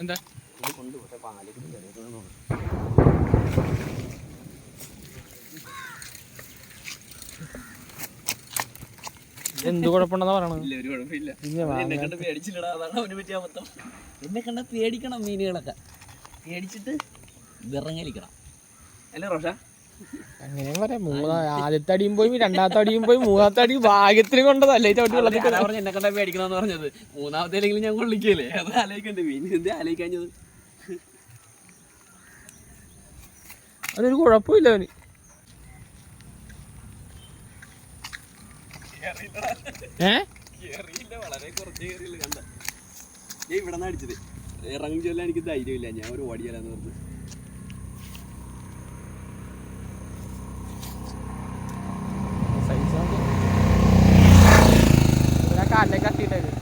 എന്താ? എന്ത് കുഴപ്പമുണ്ടെന്നാ പറയണത്? ഇല്ല ഒരു കുഴപ്പമില്ല. എന്നെ കണ്ട് പേടിച്ചില്ലടാ. അതാണ് അവന് പറ്റിയ അബദ്ധം. എന്നെ കണ്ട പേടിക്കണം മീനുകളൊക്കെ. പേടിച്ചിട്ട് വിറങ്ങലിക്കണം. അല്ലേ റോഷ? അങ്ങനെയും പറയാം. മൂന്നാ ആദ്യത്തെ അടിയും പോയി രണ്ടാമത്തെ അടിയും പോയി മൂന്നാമത്തെ അടി ഭാഗ്യത്തിന് കൊണ്ടതല്ലേ? ചവിട്ടി വെള്ളത്തിൽ എന്നെ കണ്ട പേടിക്കണമെന്ന് പറഞ്ഞത്. അല്ലെങ്കിൽ ഞാൻ കൊള്ളിക്കല്ലേ അത് ആലോചിക്കണ്ടേ പിന്നെ എന്ത് ആലോചിക്കാഞ്ഞത്? അതൊരു കുഴപ്പമില്ല അവന്. ഏ? വളരെ കുറച്ച് കേറിയില്ല കണ്ട. ഞാൻ ഇവിടെ നിന്ന് അടിച്ചത്. ഇറങ്ങി ചൊല്ലാൻ എനിക്ക് ധൈര്യമില്ല ഞാൻ ഒരു ഓടിയാലെന്ന് പറഞ്ഞു. negative